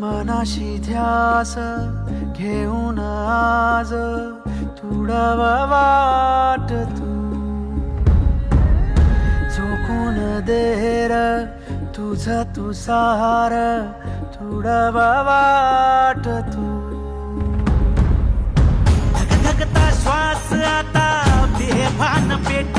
मनाशी ध्यास घेऊन आज तुडवा वाट तू. झोकून देर तुझ तुसार तुडवा वाट तू. धगधगता श्वास आता बेभान पेट